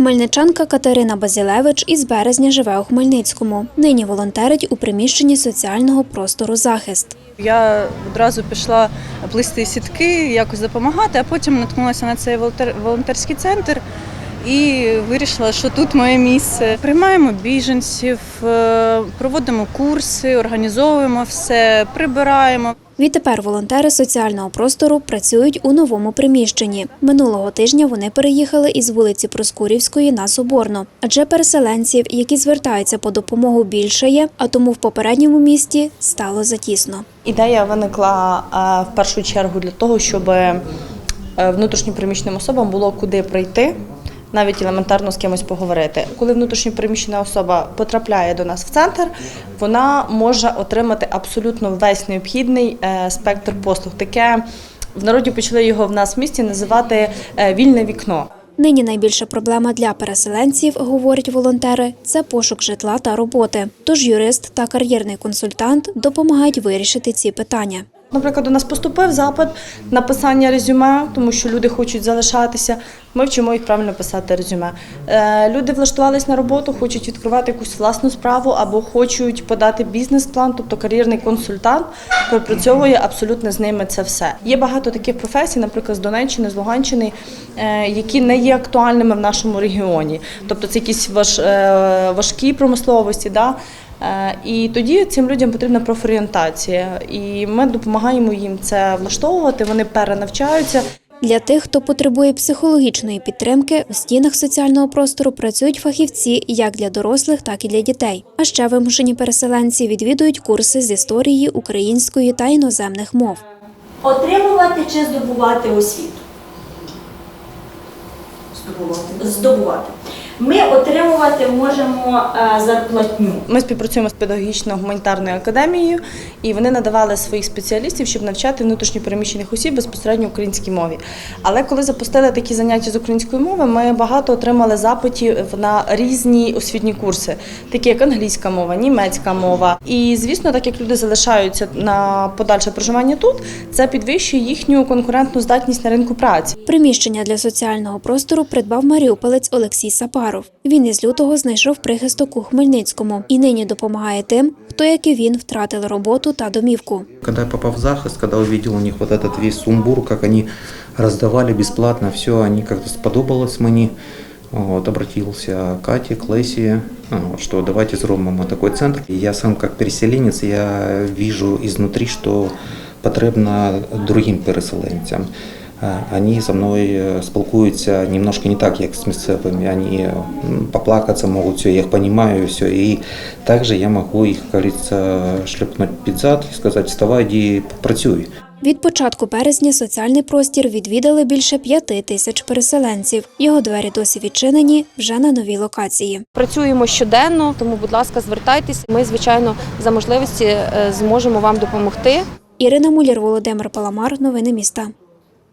Хмельничанка Катерина Базілевич із березня живе у Хмельницькому. Нині волонтерить у приміщенні соціального простору захист. Я одразу пішла плисти сітки, якось допомагати, а потім наткнулася на цей волонтер- волонтерський центр і вирішила, що тут моє місце. Приймаємо біженців, е, проводимо курси, організовуємо все, прибираємо. Відтепер волонтери соціального простору працюють у новому приміщенні. Минулого тижня вони переїхали із вулиці Проскурівської на Соборну, адже переселенців, які звертаються по допомогу, більше є, а тому в попередньому місті стало затісно. Ідея виникла е, в першу чергу для того, щоб е, внутрішньопереміщеним особам було куди прийти, навіть елементарно з кимось поговорити. Коли внутрішньопереміщена особа потрапляє до нас в центр, вона може отримати абсолютно весь необхідний е, спектр послуг. Таке в народі почали його в нас в місті називати е, вільне вікно. Нині найбільша проблема для переселенців, говорять волонтери, це пошук житла та роботи. Тож юрист та кар'єрний консультант допомагають вирішити ці питання. Наприклад, у нас поступив запит на писання резюме, тому що люди хочуть залишатися. Ми вчимо їх правильно писати резюме. Е, Люди влаштувались на роботу, хочуть відкривати якусь власну справу або хочуть подати бізнес-план, тобто кар'єрний консультант пропрацьовує абсолютно з ними це все. Є багато таких професій, наприклад, з Донеччини, з Луганщини, е, які не є актуальними в нашому регіоні. Тобто це якісь е, важкі промисловості. Да? Е, І тоді цим людям потрібна профорієнтація, і ми допомагаємо їм це влаштовувати. Вони перенавчаються. Для тих, хто потребує психологічної підтримки, у стінах соціального простору працюють фахівці як для дорослих, так і для дітей. А ще вимушені переселенці відвідують курси з історії української та іноземних мов. Отримувати чи здобувати освіту? Здобувати. Здобувати. Ми отримувати можемо е, зарплатню. Ми співпрацюємо з педагогічно-гуманітарною академією, і вони надавали своїх спеціалістів, щоб навчати внутрішньопереміщених осіб безпосередньо українській мові. Але коли запустили такі заняття з української мови, ми багато отримали запитів на різні освітні курси, такі як англійська мова, німецька мова. І звісно, так як люди залишаються на подальше проживання тут, це підвищує їхню конкурентну здатність на ринку праці. Приміщення для соціального простору придбав маріуполець Олексій Сапаров. Він із лютого знайшов прихисток у Хмельницькому і нині допомагає тим, хто, як і він, втратили роботу та домівку. Когда я попал в захист, когда увидел у них вот этот весь сумбур, как они раздавали бесплатно все, они как-то сподобалось мені. Вот, обратился к Кате, к Лесе, что давайте зробимо такой центр. Я сам как переселенец, я вижу изнутри, что потрібно другим переселенцям. Они со мной э, спілкуються немножко не так, як з місцевими. Они поплакаться могут, все, я их понимаю, все. И также я могу их, как говорится, шлепнуть під зад і сказати, вставай, іди, працюй. Від початку березня соціальний простір відвідали більше п'яти тисяч переселенців. Його двері досі відчинені вже на новій локації. Працюємо щоденно, тому, будь ласка, звертайтесь. Ми, звичайно, за можливості е, зможемо вам допомогти. Ірина Муляр, Володимир Паламар. Новини міста.